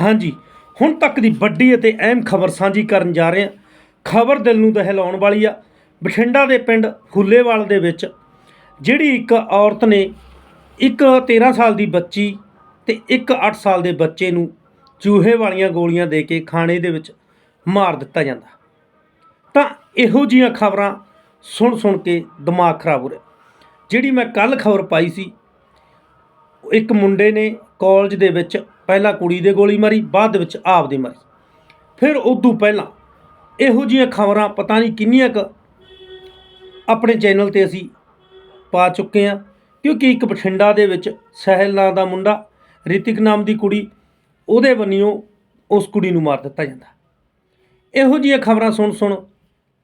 ਹਾਂਜੀ, ਹੁਣ ਤੱਕ ਦੀ ਵੱਡੀ ਅਤੇ ਅਹਿਮ ਖਬਰ ਸਾਂਝੀ ਕਰਨ ਜਾ ਰਹੇ ਹਾਂ। ਖਬਰ ਦਿਲ ਨੂੰ ਦਹਿਲਾਉਣ ਵਾਲੀ ਆ। ਬਠਿੰਡਾ ਦੇ ਪਿੰਡ ਫੁੱਲੇਵਾਲ ਦੇ ਵਿੱਚ ਜਿਹੜੀ ਇੱਕ ਔਰਤ ਨੇ ਇੱਕ 13 ਸਾਲ ਦੀ ਬੱਚੀ ਤੇ ਇੱਕ 8 ਸਾਲ ਦੇ ਬੱਚੇ ਨੂੰ ਚੂਹੇ ਵਾਲੀਆਂ ਗੋਲੀਆਂ ਦੇ ਕੇ ਖਾਣੇ ਦੇ ਵਿੱਚ ਮਾਰ ਦਿੱਤਾ ਜਾਂਦਾ। ਤਾਂ ਇਹੋ ਜੀਆਂ ਖਬਰਾਂ ਸੁਣ ਸੁਣ ਕੇ ਦਿਮਾਗ ਖਰਾਬ ਹੋ ਰਿਹਾ। ਜਿਹੜੀ ਮੈਂ ਕੱਲ ਖਬਰ ਪਾਈ ਸੀ, ਇੱਕ ਮੁੰਡੇ ਨੇ ਕਾਲਜ ਦੇ ਵਿੱਚ ਪਹਿਲਾਂ ਕੁੜੀ ਦੇ ਗੋਲੀ ਮਾਰੀ, ਬਾਅਦ ਦੇ ਵਿੱਚ ਆਪ ਦੇ ਮਾਰੀ। ਫਿਰ ਉਦੋਂ ਪਹਿਲਾਂ ਇਹੋ ਜਿਹੀਆਂ ਖਬਰਾਂ ਪਤਾ ਨਹੀਂ ਕਿੰਨੀਆਂ ਕੁ ਆਪਣੇ ਚੈਨਲ ਤੇ ਅਸੀਂ ਪਾ ਚੁੱਕੇ ਹਾਂ, ਕਿਉਂਕਿ ਇੱਕ ਬਠਿੰਡਾ ਦੇ ਵਿੱਚ ਸਹਿਲ ਨਾਂ ਦਾ ਮੁੰਡਾ, ਰਿਤਿਕ ਨਾਮ ਦੀ ਕੁੜੀ, ਉਹਦੇ ਬੰਨਿਓ ਉਸ ਕੁੜੀ ਨੂੰ ਮਾਰ ਦਿੱਤਾ ਜਾਂਦਾ। ਇਹੋ ਜਿਹੀਆਂ ਖਬਰਾਂ ਸੁਣ ਸੁਣ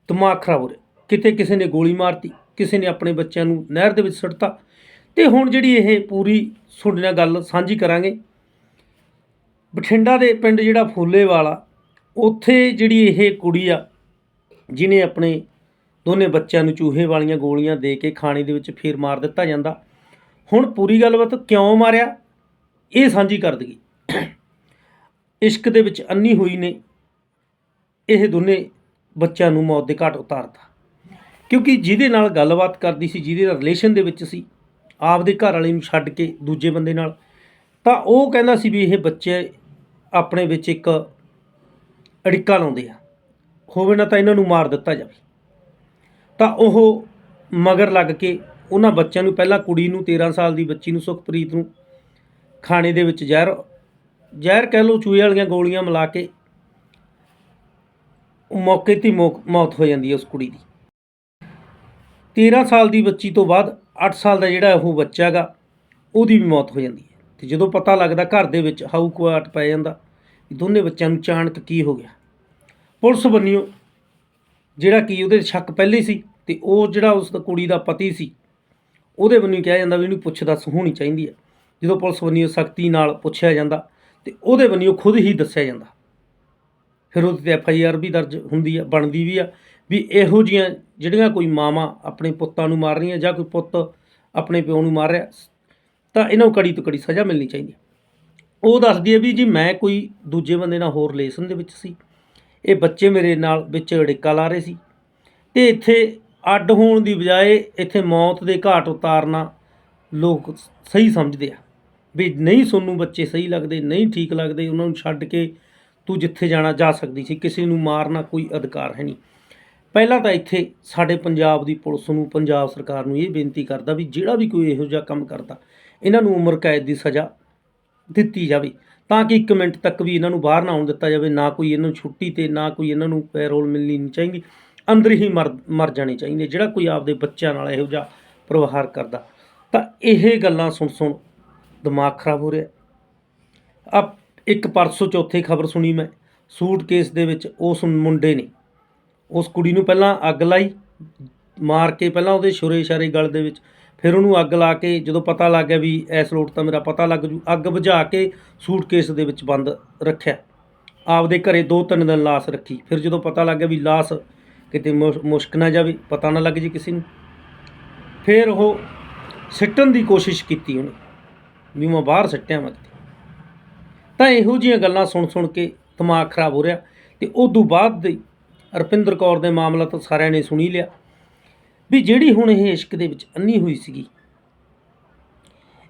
ਦਿਮਾਗ ਖਰਾਬ ਹੋ ਰਿਹਾ। ਕਿਤੇ ਕਿਸੇ ਨੇ ਗੋਲੀ ਮਾਰਤੀ, ਕਿਸੇ ਨੇ ਆਪਣੇ ਬੱਚਿਆਂ ਨੂੰ ਨਹਿਰ ਦੇ ਵਿੱਚ ਸੁੱਟਤਾ। ਤੇ ਹੁਣ ਜਿਹੜੀ ਇਹ ਪੂਰੀ ਤੁਹਾਡੇ ਨਾਲ ਗੱਲ ਸਾਂਝੀ ਕਰਾਂਗੇ ਬਠਿੰਡਾ ਦੇ ਪਿੰਡ ਜਿਹੜਾ ਫੁੱਲੇਵਾਲ ਆ ਉੱਥੇ ਜਿਹੜੀ ਇਹ ਕੁੜੀ ਆ ਜਿਨੇ ਆਪਣੇ ਦੋਨੇ ਬੱਚਿਆਂ ਨੂੰ ਚੂਹੇ ਵਾਲੀਆਂ ਗੋਲੀਆਂ ਦੇ ਕੇ ਖਾਣੇ ਦੇ ਵਿੱਚ ਫੇਰ ਮਾਰ ਦਿੱਤਾ ਜਾਂਦਾ। ਹੁਣ ਪੂਰੀ ਗੱਲਬਾਤ ਕਿਉਂ ਮਾਰਿਆ? ਇਹ ਸਾਂਝੀ ਕਰ ਦਗੀ ਇਸ਼ਕ ਦੇ ਵਿੱਚ ਅੰਨੀ ਹੋਈ ਨੇ, ਇਹ ਦੋਨੇ ਬੱਚਿਆਂ ਨੂੰ ਮੌਤ ਦੇ ਘਾਟ ਉਤਾਰਤਾ। ਕਿਉਂਕਿ ਜਿਹਦੇ ਨਾਲ ਗੱਲਬਾਤ ਕਰਦੀ ਸੀ, ਜਿਹਦੇ ਨਾਲ ਰਿਲੇਸ਼ਨ ਦੇ ਵਿੱਚ ਸੀ, ਆਪਦੇ ਘਰ ਵਾਲੇ ਨੂੰ ਛੱਡ ਕੇ ਦੂਜੇ ਬੰਦੇ ਨਾਲ, ਤਾਂ ਉਹ ਕਹਿੰਦਾ ਸੀ ਵੀ ਇਹ ਬੱਚੇ ਆਪਣੇ ਵਿੱਚ ਇੱਕ ਅੜਿੱਕਾ ਲਾਉਂਦੇ ਆ। ਹੋਵੇ ਨਾ ਤਾਂ ਇਹਨਾਂ ਨੂੰ ਮਾਰ ਦਿੱਤਾ ਜਾਵੇ। ਤਾਂ ਉਹ ਮਗਰ ਲੱਗ ਕੇ ਉਹਨਾਂ ਬੱਚਿਆਂ ਨੂੰ ਪਹਿਲਾਂ ਕੁੜੀ ਨੂੰ 13 ਸਾਲ ਦੀ ਬੱਚੀ ਨੂੰ ਸੁਖਪ੍ਰੀਤ ਨੂੰ ਖਾਣੇ ਦੇ ਵਿੱਚ ਜ਼ਹਿਰ ਜ਼ਹਿਰ ਕਹਿ ਲਓ ਚੂਹੇ ਵਾਲੀਆਂ ਗੋਲੀਆਂ ਮਿਲਾ ਕੇ ਮੌਕੇ ਤੇ ਮੌ- ਮੌਤ ਹੋ ਜਾਂਦੀ ਹੈ ਉਸ ਕੁੜੀ ਦੀ। 13 ਸਾਲ ਦੀ ਬੱਚੀ ਤੋਂ ਬਾਅਦ 8 ਸਾਲ ਦਾ ਜਿਹੜਾ ਉਹ ਬੱਚਾ ਹੈਗਾ, ਉਹਦੀ ਵੀ ਮੌਤ ਹੋ ਜਾਂਦੀ ਹੈ ਤੇ ਜਦੋਂ ਪਤਾ ਲੱਗਦਾ ਘਰ ਦੇ ਵਿੱਚ ਹਾਊ ਕੁਆਟ ਪੈ ਜਾਂਦਾ ਦੋਨੇ ਬੱਚਿਆਂ ਨੂੰ ਅਚਾਨਕ ਕੀ ਹੋ ਗਿਆ? ਪੁਲਿਸ ਬੰਨਿਓ, ਜਿਹੜਾ ਕੀ ਉਹਦੇ ਸ਼ੱਕ ਪਹਿਲੇ ਸੀ ਤੇ ਉਹ ਜਿਹੜਾ ਉਸ ਕੁੜੀ ਦਾ ਪਤੀ ਸੀ, ਉਹਦੇ ਬੰਨਿਓ ਕਿਹਾ ਜਾਂਦਾ ਵੀ ਇਹਨੂੰ ਪੁੱਛ ਦੱਸ ਹੋਣੀ ਚਾਹੀਦੀ ਹੈ ਜਦੋਂ ਪੁਲਿਸ ਬੰਨਿਓ ਸਖਤੀ ਨਾਲ ਪੁੱਛਿਆ ਜਾਂਦਾ ਤੇ ਉਹਦੇ ਬੰਨਿਓ ਖੁਦ ਹੀ ਦੱਸਿਆ ਜਾਂਦਾ। ਫਿਰ ਉਹਦੇ ਤੇ ਐਫ ਆਈ ਆਰ ਵੀ ਦਰਜ ਹੁੰਦੀ ਆ, ਬਣਦੀ ਵੀ ਆ ਵੀ ਇਹੋ ਜੀਆਂ ਜਿਹੜੀਆਂ ਕੋਈ ਮਾਵਾਂ ਆਪਣੇ ਪੁੱਤਾਂ ਨੂੰ ਮਾਰ ਰਹੀਆਂ ਜਾਂ ਕੋਈ ਪੁੱਤ ਆਪਣੇ ਪਿਓ ਨੂੰ ਮਾਰ ਰਿਹਾ ਤਾਂ ਇਹਨਾਂ ਨੂੰ ਕੜੀ ਤੋਂ ਕੜੀ ਸਜ਼ਾ ਮਿਲਣੀ ਚਾਹੀਦੀ ਉਹ ਦੱਸਦੀ ਹੈ ਵੀ ਜੀ ਮੈਂ ਕੋਈ ਦੂਜੇ ਬੰਦੇ ਨਾਲ ਹੋਰ ਰਿਲੇਸ਼ਨ ਦੇ ਵਿੱਚ ਸੀ। ਇਹ ਬੱਚੇ ਮੇਰੇ ਨਾਲ ਵਿੱਚ ਅੜਿੱਕਾ ਲਾ ਰਹੇ ਸੀ। ਤੇ ਇੱਥੇ ਅੱਡ ਹੋਣ ਦੀ ਬਜਾਏ ਇੱਥੇ ਮੌਤ ਦੇ ਘਾਟ ਉਤਾਰਨਾ ਲੋਕ ਸਹੀ ਸਮਝਦੇ ਆ। ਵੀ ਨਹੀਂ ਸੋਨੂੰ ਬੱਚੇ ਸਹੀ ਲੱਗਦੇ, ਨਹੀਂ ਠੀਕ ਲੱਗਦੇ, ਉਹਨਾਂ ਨੂੰ ਛੱਡ ਕੇ ਤੂੰ ਜਿੱਥੇ ਜਾਣਾ ਜਾ ਸਕਦੀ ਸੀ, ਕਿਸੇ ਨੂੰ ਮਾਰਨਾ ਕੋਈ ਅਧਿਕਾਰ ਹੈ ਨਹੀਂ। ਪਹਿਲਾਂ ਤਾਂ ਇੱਥੇ ਸਾਡੇ ਪੰਜਾਬ ਦੀ ਪੁਲਿਸ ਨੂੰ, ਪੰਜਾਬ ਸਰਕਾਰ ਨੂੰ ਇਹ ਬੇਨਤੀ ਕਰਦਾ ਵੀ ਜਿਹੜਾ ਵੀ ਕੋਈ ਇਹੋ ਜਿਹਾ ਕੰਮ ਕਰਦਾ ਇਹਨਾਂ ਨੂੰ ਉਮਰ ਕੈਦ ਦੀ ਸਜ਼ਾ ਦਿੱਤੀ ਜਾਵੇ, ਤਾਂ ਕਿ 1 ਮਿੰਟ ਤੱਕ ਵੀ ਇਹਨਾਂ ਨੂੰ ਬਾਹਰ ਨਾ ਆਉਣ ਦਿੱਤਾ ਜਾਵੇ, ਨਾ ਕੋਈ ਇਹਨਾਂ ਨੂੰ ਛੁੱਟੀ ਤੇ ਨਾ ਕੋਈ ਇਹਨਾਂ ਨੂੰ ਪੈਰੋਲ ਮਿਲਣੀ ਨਹੀਂ ਚਾਹੀਦੀ, ਅੰਦਰ ਹੀ ਮਰ ਮਰ ਜਾਣੇ ਚਾਹੀਦੇ, ਜਿਹੜਾ ਕੋਈ ਆਪਦੇ ਬੱਚਿਆਂ ਨਾਲ ਇਹੋ ਜਿਹਾ ਪ੍ਰਵਹਾਰ ਕਰਦਾ। ਤਾਂ ਇਹ ਗੱਲਾਂ ਸੁਣ ਸੁਣ ਦਿਮਾਗ ਖਰਾਬ ਹੋ ਰਿਹਾ। ਆ ਇੱਕ ਪਰਸੋਂ ਚੌਥੇ ਖਬਰ ਸੁਣੀ ਮੈਂ, ਸੂਟ ਕੇਸ ਦੇ ਵਿੱਚ ਉਸ ਮੁੰਡੇ ਨੇ। ਉਸ ਕੁੜੀ ਨੂੰ ਪਹਿਲਾਂ ਅੱਗ ਲਾਈ, ਮਾਰ ਕੇ ਪਹਿਲਾਂ ਉਹਦੇ ਛੁਰੇ ਛਾਰੇ ਗਲ ਦੇ ਵਿੱਚ ਫਿਰ ਉਹਨੂੰ ਅੱਗ ਲਾ ਕੇ ਜਦੋਂ ਪਤਾ ਲੱਗ ਗਿਆ ਵੀ ਇਸ ਲੋਟ ਤਾਂ ਮੇਰਾ ਪਤਾ ਲੱਗ ਜੂ, ਅੱਗ ਬੁਝਾ ਕੇ ਸੂਟਕੇਸ ਦੇ ਵਿੱਚ ਬੰਦ ਰੱਖਿਆ। ਆਪਦੇ ਘਰੇ ਦੋ ਤਿੰਨ ਦਿਨ ਲਾਸ਼ ਰੱਖੀ। ਫਿਰ ਜਦੋਂ ਪਤਾ ਲੱਗ ਗਿਆ ਵੀ ਲਾਸ਼ ਕਿਤੇ ਮੁਸ਼- ਮੁਸ਼ਕ ਨਾ ਜਾਵੇ, ਪਤਾ ਨਾ ਲੱਗ ਜੇ ਕਿਸੇ ਨੂੰ। ਫਿਰ ਉਹ ਸਿੱਟਣ ਦੀ ਕੋਸ਼ਿਸ਼ ਕੀਤੀ ਉਹਨੇ। ਵੀ ਮੈਂ ਬਾਹਰ ਸਿੱਟਿਆ ਮੈਂ ਕਿਤੇ ਤਾਂ ਇਹੋ ਜਿਹੀਆਂ ਗੱਲਾਂ ਸੁਣ ਸੁਣ ਕੇ ਦਿਮਾਗ ਖਰਾਬ ਹੋ ਰਿਹਾ। ਤੇ ਤੋਂ ਬਾਅਦ ਦੇ ਰਪਿੰਦਰ ਕੌਰ ਦੇ ਮਾਮਲਾ ਤਾਂ ਸਾਰਿਆਂ ਨੇ ਸੁਣੀ ਲਿਆ। ਵੀ ਜਿਹੜੀ ਹੁਣ ਇਹ ਇਸ਼ਕ ਦੇ ਵਿੱਚ ਅੰਨੀ ਹੋਈ ਸੀਗੀ,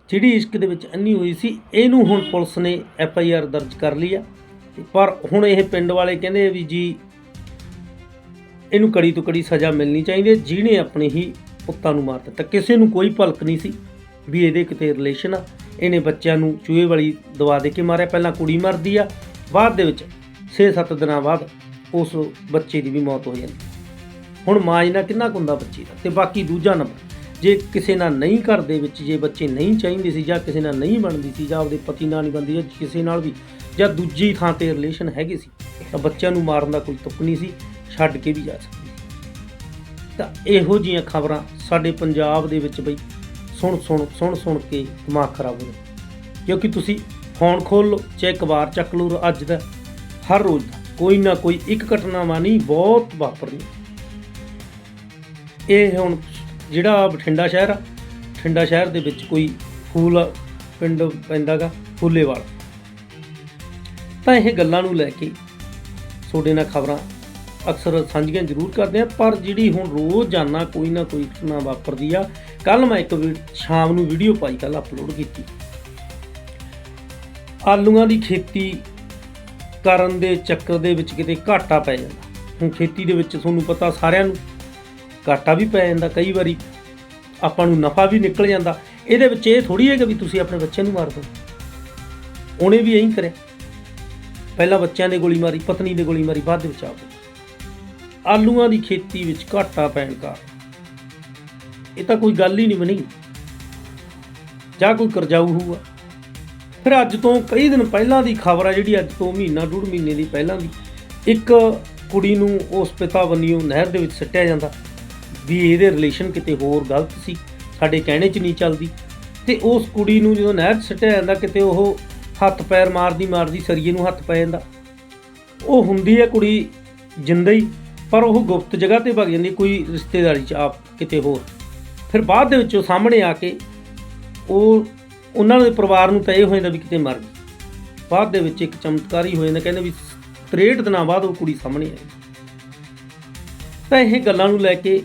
ਜਿਹੜੀ ਇਸ਼ਕ ਦੇ ਵਿੱਚ ਅੰਨੀ ਹੋਈ ਸੀ, ਇਹਨੂੰ ਹੁਣ ਪੁਲਿਸ ਨੇ ਐਫ ਆਈ ਆਰ ਦਰਜ ਕਰ ਲਈ ਆ। ਪਰ ਹੁਣ ਇਹ ਪਿੰਡ ਵਾਲੇ ਕਹਿੰਦੇ ਵੀ ਜੀ, ਇਹਨੂੰ ਕੜੀ ਤੋਂ ਕੜੀ ਸਜ਼ਾ ਮਿਲਣੀ ਚਾਹੀਦੀ ਹੈ, ਜਿਹਨੇ ਆਪਣੇ ਹੀ ਪੁੱਤਾਂ ਨੂੰ ਮਾਰ ਦਿੱਤਾ। ਕਿਸੇ ਨੂੰ ਕੋਈ ਭਲਕ ਨਹੀਂ ਸੀ ਵੀ ਇਹਦੇ ਕਿਤੇ ਰਿਲੇਸ਼ਨ ਆ। ਇਹਨੇ ਬੱਚਿਆਂ ਨੂੰ ਚੂਹੇ ਵਾਲੀ ਦਵਾ ਦੇ ਕੇ ਮਾਰਿਆ। ਪਹਿਲਾਂ ਕੁੜੀ ਮਰਦੀ ਆ, ਬਾਅਦ ਦੇ ਵਿੱਚ 6-7 ਦਿਨਾਂ ਬਾਅਦ ਉਸ ਬੱਚੇ ਦੀ ਵੀ ਮੌਤ ਹੋ ਜਾਂਦੀ। ਹੁਣ ਮਾਜਨਾ ਕਿੰਨਾ ਕੁ ਹੁੰਦਾ ਬੱਚੇ ਦਾ? ਤੇ ਬਾਕੀ ਦੂਜਾ ਨੰਬਰ, ਜੇ ਕਿਸੇ ਨਾਲ ਨਹੀਂ ਘਰ ਦੇ ਵਿੱਚ, ਜੇ ਬੱਚੇ ਨਹੀਂ ਚਾਹੀਦੇ ਸੀ ਜਾਂ ਕਿਸੇ ਨਾਲ ਨਹੀਂ ਬਣਦੀ ਸੀ ਜਾਂ ਆਪਦੇ ਪਤੀ ਨਾਲ ਨਹੀਂ ਬਣਦੀ, ਜਾਂ ਕਿਸੇ ਨਾਲ ਵੀ, ਜਾਂ ਦੂਜੀ ਥਾਂ ਤੇ ਰਿਲੇਸ਼ਨ ਹੈਗੇ ਸੀ, ਤਾਂ ਬੱਚਿਆਂ ਨੂੰ ਮਾਰਨ ਦਾ ਕੋਈ ਤੁਕ ਨਹੀਂ ਸੀ, ਛੱਡ ਕੇ ਵੀ ਜਾ ਸਕਦੀ ਤਾਂ ਇਹੋ ਜੀਆਂ ਖਬਰਾਂ ਸਾਡੇ ਪੰਜਾਬ ਦੇ ਵਿੱਚ ਬਈ ਸੁਣ ਸੁਣ ਸੁਣ ਸੁਣ ਕੇ ਦਿਮਾਗ ਖਰਾਬ ਹੋ ਰਿਹਾ ਕਿਉਂਕਿ ਤੁਸੀਂ ਫੋਨ ਖੋਲ ਲਓ, ਚਾਹੇ ਅਖਬਾਰ ਚੱਕ ਲਓ, ਅੱਜ ਦਾ, ਹਰ ਰੋਜ਼ ਦਾ, ਕੋਈ ਨਾ ਕੋਈ ਇੱਕ ਘਟਨਾਵਾਂ ਨਹੀਂ, ਬਹੁਤ ਵਾਪਰਨੀ ਇਹ ਹੁਣ ਜਿਹੜਾ ਬਠਿੰਡਾ ਸ਼ਹਿਰ ਆ, ਬਠਿੰਡਾ ਸ਼ਹਿਰ ਦੇ ਵਿੱਚ ਕੋਈ ਫੂਲ ਪਿੰਡ ਪੈਂਦਾਗਾ, ਫੂਲੇਵਾਲ। ਤਾਂ ਇਹ ਗੱਲਾਂ ਨੂੰ ਲੈ ਕੇ ਤੁਹਾਡੇ ਨਾਲ ਖਬਰਾਂ ਅਕਸਰ ਸਾਂਝੀਆਂ ਜ਼ਰੂਰ ਕਰਦੇ ਆ, ਪਰ ਜਿਹੜੀ ਹੁਣ ਰੋਜ਼ਾਨਾ ਕੋਈ ਨਾ ਕੋਈ ਘਟਨਾ ਵਾਪਰਦੀ ਆ ਕੱਲ ਮੈਂ ਇੱਕ ਵੀ- ਸ਼ਾਮ ਨੂੰ ਵੀਡੀਓ ਪਾਈ ਕੱਲ ਅਪਲੋਡ ਕੀਤੀ। ਆਲੂਆਂ ਦੀ ਖੇਤੀ ਕਰਨ ਦੇ ਚੱਕਰ ਦੇ ਵਿੱਚ ਕਿਤੇ ਘਾਟਾ ਪੈ ਜਾਂਦਾ। ਹੁਣ ਖੇਤੀ ਦੇ ਵਿੱਚ ਤੁਹਾਨੂੰ ਪਤਾ ਸਾਰਿਆਂ ਨੂੰ ਘਾਟਾ ਵੀ ਪੈ ਜਾਂਦਾ ਕਈ ਵਾਰੀ, ਆਪਾਂ ਨੂੰ ਨਫਾ ਵੀ ਨਿਕਲ ਜਾਂਦਾ। ਇਹਦੇ ਵਿੱਚ ਇਹ ਥੋੜੀ ਹੈ ਕਿ ਵੀ ਤੁਸੀਂ ਆਪਣੇ ਬੱਚਿਆਂ ਨੂੰ ਮਾਰ ਦਿਓ। ਉਹਨੇ ਵੀ ਇਹੀ ਕਰਿਆ। ਪਹਿਲਾਂ ਬੱਚਿਆਂ ਦੇ ਗੋਲੀ ਮਾਰੀ, ਪਤਨੀ ਦੇ ਗੋਲੀ ਮਾਰੀ, ਬਾਅਦ ਵਿੱਚ ਆਪ। ਆਲੂਆਂ ਦੀ ਖੇਤੀ ਵਿੱਚ ਘਾਟਾ ਪੈਣ ਕਾਰਨ। ਇਹ ਤਾਂ ਕੋਈ ਗੱਲ ਹੀ ਨਹੀਂ ਬਣੀ। ਜਾਂ ਕੋਈ ਕਰਜ਼ਾਊ ਹੋਊਗਾ। ਫਿਰ ਅੱਜ ਤੋਂ ਕਈ ਦਿਨ ਪਹਿਲਾਂ ਦੀ ਖਬਰ ਆ, ਜਿਹੜੀ ਅੱਜ ਤੋਂ ਮਹੀਨਾ ਡੂਢ ਮਹੀਨੇ ਦੀ ਪਹਿਲਾਂ ਦੀ। ਇੱਕ ਕੁੜੀ ਨੂੰ ਉਸ ਪਿਤਾ ਬੰਨਿਓ ਨਹਿਰ ਦੇ ਵਿੱਚ ਸੱਟਿਆ ਜਾਂਦਾ। ਵੀ ਇਹਦੇ ਰਿਲੇਸ਼ਨ ਕਿਤੇ ਹੋਰ ਗਲਤ ਸੀ, ਸਾਡੇ ਕਹਿਣੇ 'ਚ ਨਹੀਂ ਚੱਲਦੀ। ਤੇ ਉਸ ਕੁੜੀ ਨੂੰ ਜਦੋਂ ਨਹਿਰ 'ਚ ਸੱਟਿਆ ਜਾਂਦਾ, ਕਿਤੇ ਉਹ ਹੱਥ ਪੈਰ ਮਾਰਦੀ ਮਾਰਦੀ ਸਰੀਏ ਨੂੰ ਹੱਥ ਪੈ ਜਾਂਦਾ। ਉਹ ਹੁੰਦੀ ਹੈ ਕੁੜੀ ਜਿੰਦਾ ਹੀ, ਪਰ ਉਹ ਗੁਪਤ ਜਗ੍ਹਾ ਤੇ ਭਗ ਜਾਂਦੀ, ਕੋਈ ਰਿਸ਼ਤੇਦਾਰੀ 'ਚ ਆਪ ਕਿਤੇ ਹੋਰ। ਫਿਰ ਬਾਅਦ ਦੇ ਵਿੱਚ ਉਹ ਸਾਹਮਣੇ ਆ ਕੇ ਉਹ ਉਹਨਾਂ ਦੇ ਪਰਿਵਾਰ ਨੂੰ ਤਾਂ ਇਹ ਹੋ ਜਾਂਦਾ ਵੀ ਕਿਤੇ ਮਰ ਗਈ ਬਾਅਦ ਦੇ ਵਿੱਚ ਇੱਕ ਚਮਤਕਾਰੀ ਹੋ ਜਾਂਦਾ, ਕਹਿੰਦੇ ਵੀ 63 ਦਿਨਾਂ ਬਾਅਦ ਉਹ ਕੁੜੀ ਸਾਹਮਣੇ ਆਈ। ਤਾਂ ਇਹ ਗੱਲਾਂ ਨੂੰ ਲੈ ਕੇ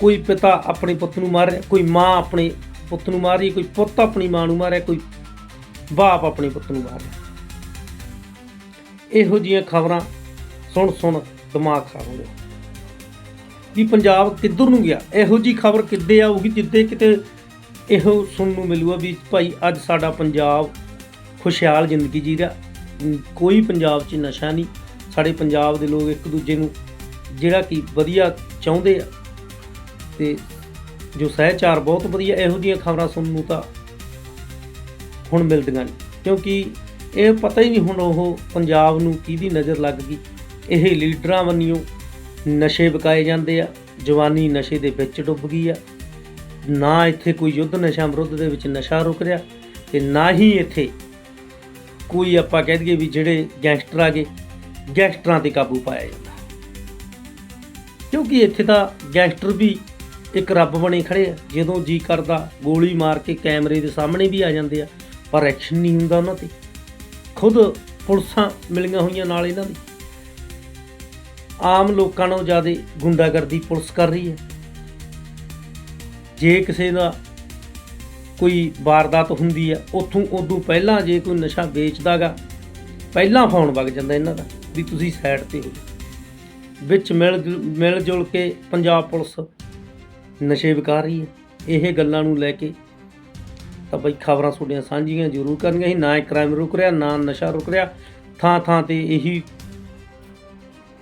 ਕੋਈ ਪਿਤਾ ਆਪਣੇ ਪੁੱਤ ਨੂੰ ਮਾਰ ਰਿਹਾ ਕੋਈ ਮਾਂ ਆਪਣੇ ਪੁੱਤ ਨੂੰ ਮਾਰ ਰਹੀ ਹੈ, ਕੋਈ ਪੁੱਤ ਆਪਣੀ ਮਾਂ ਨੂੰ ਮਾਰ ਰਿਹਾ ਕੋਈ ਬਾਪ ਆਪਣੇ ਪੁੱਤ ਨੂੰ ਮਾਰ ਰਿਹਾ। ਇਹੋ ਜੀਆਂ ਖਬਰਾਂ ਸੁਣ ਸੁਣ ਦਿਮਾਗ ਖਰਾਬ ਹੋ ਗਿਆ। ਵੀ ਪੰਜਾਬ ਕਿੱਧਰ ਨੂੰ ਗਿਆ? ਇਹੋ ਜੀ ਖਬਰ ਕਿੱਦੇ ਆਊਗੀ ਜਿੱਦੇ ਕਿਤੇ ਇਹੋ ਸੁਣਨ ਨੂੰ ਮਿਲੂਗਾ ਵੀ ਭਾਈ ਅੱਜ ਸਾਡਾ ਪੰਜਾਬ ਖੁਸ਼ਹਾਲ ਜ਼ਿੰਦਗੀ ਜੀ ਰਿਹਾ। ਕੋਈ ਪੰਜਾਬ 'ਚ ਨਸ਼ਾ ਨਹੀਂ। ਸਾਡੇ ਪੰਜਾਬ ਦੇ ਲੋਕ ਇੱਕ ਦੂਜੇ ਨੂੰ ਜਿਹੜਾ ਕਿ ਵਧੀਆ ਚਾਹੁੰਦੇ ਆ ਤੇ ਜੋ ਸਹਿਚਾਰ ਬਹੁਤ ਵਧੀਆ ਇਹੋ ਜਿਹੀਆਂ ਖਬਰਾਂ ਸੁਣਨ ਨੂੰ ਤਾਂ ਹੁਣ ਮਿਲਦੀਆਂ ਨੇ। ਕਿਉਂਕਿ ਇਹ ਪਤਾ ਹੀ ਨਹੀਂ ਹੁਣ ਉਹ ਪੰਜਾਬ ਨੂੰ ਕਿਹਦੀ ਨਜ਼ਰ ਲੱਗ ਗਈ। ਇਹ ਲੀਡਰਾਂ ਵੱਲੋਂ ਨਸ਼ੇ ਵਿਕਾਏ ਜਾਂਦੇ ਆ, ਜਵਾਨੀ ਨਸ਼ੇ ਦੇ ਵਿੱਚ ਡੁੱਬ ਗਈ ਆ। ਨਾ ਇੱਥੇ ਕੋਈ ਯੁੱਧ ਨਸ਼ਾ ਵਿਰੁੱਧ ਦੇ ਵਿੱਚ ਨਸ਼ਾ ਰੁਕ ਰਿਹਾ ਤੇ ਨਾ ਹੀ ਇੱਥੇ ਕੋਈ ਆਪਾਂ ਕਹਿ ਦਈਏ ਵੀ ਜਿਹੜੇ ਗੈਂਗਸਟਰ ਆ ਗਏ ਗੈਂਗਸਟਰਾਂ ਤੇ ਕਾਬੂ ਪਾਇਆ ਜਾਂਦਾ। ਕਿਉਂਕਿ ਇੱਥੇ ਤਾਂ ਗੈਂਗਸਟਰ ਵੀ ਇੱਕ ਰੱਬ ਬਣੇ ਖੜੇ ਆ। ਜਦੋਂ ਜੀ ਕਰਦਾ, ਗੋਲੀ ਮਾਰ ਕੇ ਕੈਮਰੇ ਦੇ ਸਾਹਮਣੇ ਵੀ ਆ ਜਾਂਦੇ ਆ, ਪਰ ਐਕਸ਼ਨ ਨਹੀਂ ਹੁੰਦਾ ਉਹਨਾਂ ਤੇ। ਖੁਦ ਪੁਲਿਸਾਂ ਮਿਲੀਆਂ ਹੋਈਆਂ ਨਾਲ ਇਹਨਾਂ ਦੀ। ਆਮ ਲੋਕਾਂ ਨਾਲੋਂ ਜ਼ਿਆਦਾ ਗੁੰਡਾਗਰਦੀ ਪੁਲਿਸ ਕਰ ਰਹੀ ਹੈ। ਜੇ ਕਿਸੇ ਦਾ ਕੋਈ ਵਾਰਦਾਤ ਹੁੰਦੀ ਹੈ ਉੱਥੋਂ ਉਦੋਂ ਪਹਿਲਾਂ ਜੇ ਕੋਈ ਨਸ਼ਾ ਵੇਚਦਾਗਾ, ਪਹਿਲਾਂ ਫੋਨ ਵਗ ਜਾਂਦਾ ਇਹਨਾਂ ਦਾ ਵੀ ਤੁਸੀਂ ਸਾਈਡ ਤੇ ਹੋ ਵਿੱਚ ਮਿਲ ਜੁ- ਮਿਲ ਜੁਲ ਕੇ ਪੰਜਾਬ ਪੁਲਿਸ ਨਸ਼ੇ ਵਿਕਾ ਰਹੀ ਹੈ। ਇਹ ਗੱਲਾਂ ਨੂੰ ਲੈ ਕੇ ਤਾਂ ਬਈ ਖਬਰਾਂ ਤੁਹਾਡੀਆਂ ਸਾਂਝੀਆਂ ਜ਼ਰੂਰ ਕਰਨੀਆਂ ਸੀ। ਨਾ ਕ੍ਰਾਈਮ ਰੁਕ ਰਿਹਾ, ਨਾ ਨਸ਼ਾ ਰੁਕ ਰਿਹਾ। ਥਾਂ ਥਾਂ ਤੇ ਇਹੀ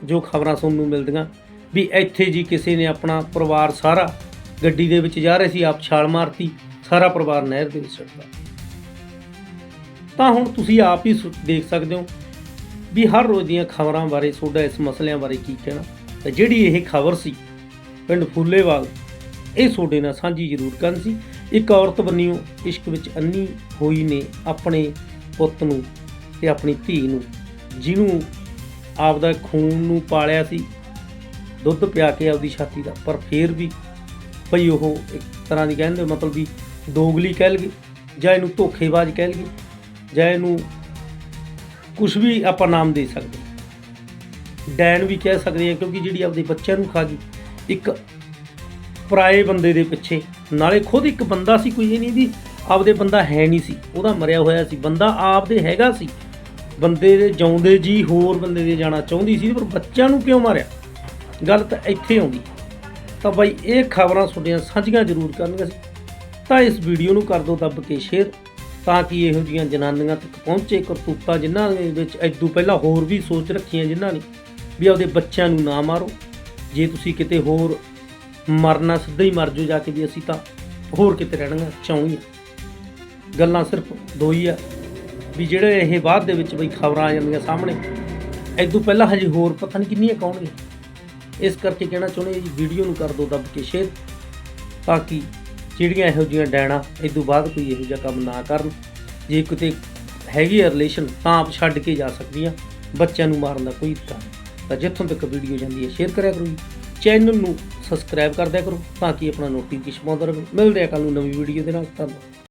ਜੋ ਖਬਰਾਂ ਸੁਣਨ ਨੂੰ ਮਿਲਦੀਆਂ ਵੀ ਇੱਥੇ ਜੀ ਕਿਸੇ ਨੇ ਆਪਣਾ ਪਰਿਵਾਰ ਸਾਰਾ ਗੱਡੀ ਦੇ ਵਿੱਚ ਜਾ ਰਹੇ ਸੀ, ਆਪ ਛਾਲ ਮਾਰਤੀ, ਸਾਰਾ ਪਰਿਵਾਰ ਨਹਿਰ ਦੇ ਵਿੱਚ ਸੁੱਟਦਾ ਤਾਂ ਹੁਣ ਤੁਸੀਂ ਆਪ ਹੀ ਸੁ- ਦੇਖ ਸਕਦੇ ਹੋ ਵੀ ਹਰ ਰੋਜ਼ ਦੀਆਂ ਖਬਰਾਂ ਬਾਰੇ, ਤੁਹਾਡਾ ਇਸ ਮਸਲਿਆਂ ਬਾਰੇ ਕੀ ਕਹਿਣਾ? ਤੇ ਜਿਹੜੀ ਇਹ ਖਬਰ ਸੀ, ਪਿੰਡ ਫੁੱਲੇਵਾਲ ਇਹ ਤੁਹਾਡੇ ਨਾਲ ਸਾਂਝੀ ਜ਼ਰੂਰ ਕਰਨ ਸੀ। ਇੱਕ ਔਰਤ ਬੰਨਿਓ, ਇਸ਼ਕ ਵਿੱਚ ਅੰਨੀ ਹੋਈ ਨੇ ਆਪਣੇ ਪੁੱਤ ਨੂੰ ਤੇ ਆਪਣੀ ਧੀ ਨੂੰ, ਜਿਹਨੂੰ ਆਪਦਾ ਖੂਨ ਨੂੰ ਪਾਲਿਆ ਸੀ, ਦੁੱਧ ਪਿਆ ਕੇ ਆਪਦੀ ਛਾਤੀ ਦਾ। ਪਰ ਫੇਰ ਵੀ ਭਈ ਉਹ ਇੱਕ ਤਰ੍ਹਾਂ ਦੀ ਕਹਿੰਦੇ ਮਤਲਬ ਵੀ ਦੋਗਲੀ ਕਹਿ ਲਈਏ, ਜਾਂ ਇਹਨੂੰ ਧੋਖੇਬਾਜ਼ ਕਹਿ ਲਈਏ, ਜਾਂ ਇਹਨੂੰ ਕੁਝ ਵੀ ਆਪਾਂ ਨਾਮ ਦੇ ਸਕਦੇ। ਡੈਨ ਵੀ ਕਹਿ ਸਕਦੇ ਹਾਂ, ਕਿਉਂਕਿ ਜਿਹੜੀ ਆਪਦੇ ਬੱਚਿਆਂ ਨੂੰ ਖਾ ਗਈ, ਇੱਕ ਪਰਾਏ ਬੰਦੇ ਦੇ ਪਿੱਛੇ। ਨਾਲੇ ਖੁਦ ਇੱਕ ਬੰਦਾ ਸੀ ਕੋਈ ਇਹ ਨਹੀਂ ਵੀ ਆਪਦੇ ਬੰਦਾ ਹੈ ਨਹੀਂ ਸੀ। ਉਹਦਾ ਮਰਿਆ ਹੋਇਆ ਸੀ। ਬੰਦਾ ਆਪਦੇ ਹੈਗਾ ਸੀ। ਬੰਦੇ ਦੇ ਜਾਉਂਦੇ ਜੀ ਹੋਰ ਬੰਦੇ ਦੇ ਜਾਣਾ ਚਾਹੁੰਦੀ ਸੀ, ਪਰ ਬੱਚਿਆਂ ਨੂੰ ਕਿਉਂ ਮਾਰਿਆ? ਗੱਲ ਤਾਂ ਇੱਥੇ ਆਉਂਦੀ। ਤਾਂ ਬਾਈ, ਇਹ ਖਬਰਾਂ ਤੁਹਾਡੀਆਂ ਸਾਂਝੀਆਂ ਜ਼ਰੂਰ ਕਰਨੀਆਂ ਸੀ। ਤਾਂ ਇਸ ਵੀਡੀਓ ਨੂੰ ਕਰ ਦਿਓ ਦੱਬ ਕੇ ਸ਼ੇਅਰ, ਤਾਂ ਕਿ ਇਹੋ ਜਿਹੀਆਂ ਜਨਾਨੀਆਂ ਤੱਕ ਪਹੁੰਚੇ। ਕਰਤੂਤਾਂ ਜਿਨ੍ਹਾਂ ਦੇ ਵਿੱਚ ਇਦੋਂ ਪਹਿਲਾਂ ਹੋਰ ਵੀ ਸੋਚ ਰੱਖੀਆਂ ਜਿਨ੍ਹਾਂ ਨੇ, ਵੀ ਆਪਦੇ ਬੱਚਿਆਂ ਨੂੰ ਨਾ ਮਾਰੋ। ਜੇ ਤੁਸੀਂ ਕਿਤੇ ਹੋਰ ਮਰਨਾ ਸਿੱਧਾ ਹੀ ਮਰ ਜਾਓ ਜਾ ਕੇ ਵੀ ਅਸੀਂ ਤਾਂ ਹੋਰ ਕਿਤੇ ਰਹਿਣਾ ਚਾਹੁੰਦੇ ਗੱਲਾਂ ਸਿਰਫ ਦੋ ਹੀ ਆ ਵੀ ਜਿਹੜੇ ਇਹ ਬਾਅਦ ਦੇ ਵਿੱਚ ਬਈ ਖਬਰਾਂ ਆ ਜਾਂਦੀਆਂ ਸਾਹਮਣੇ ਇਦੋਂ ਪਹਿਲਾਂ ਹਜੇ ਹੋਰ ਪਤਾ ਨਹੀਂ ਕਿੰਨੀਆਂ ਕੌਣਗੀਆਂ। ਇਸ ਕਰਕੇ ਕਹਿਣਾ ਚਾਹੁੰਦੇ ਜੀ, ਵੀਡੀਓ ਨੂੰ ਕਰ ਦਿਓ ਦੱਬ ਕੇ ਸ਼ੇਅਰ ਤਾਂ ਕਿ ਜਿਹੜੀਆਂ ਇਹੋ ਜਿਹੀਆਂ ਡੈਣਾ ਇਦੋਂ ਬਾਅਦ ਕੋਈ ਇਹੋ ਜਿਹਾ ਕੰਮ ਨਾ ਕਰਨ। ਜੇ ਕਿਤੇ ਹੈਗੀ ਆ ਰਿਲੇਸ਼ਨ ਤਾਂ ਆਪ ਛੱਡ ਕੇ ਜਾ ਸਕਦੀਆਂ। ਬੱਚਿਆਂ ਨੂੰ ਮਾਰਨ ਦਾ ਕੋਈ ਤਾਂ ਤਾਂ ਜਿੱਥੋਂ ਤੱਕ ਵੀਡੀਓ ਜਾਂਦੀ ਹੈ ਸ਼ੇਅਰ ਕਰਿਆ ਕਰੋ ਜੀ। ਚੈਨਲ ਨੂੰ ਸਬਸਕ੍ਰਾਈਬ ਕਰਦਿਆ ਕਰੋ ਤਾਂ ਕਿ ਆਪਣਾ ਨੋਟੀਫਿਕੇਸ਼ਨ ਪਾਉਂਦਾ ਰਹੇ ਮਿਲਦੇ ਆ ਕੱਲ ਨੂੰ ਨਵੀਂ ਵੀਡੀਓ ਦੇ ਨਾਲ। ਧੰਨਵਾਦ।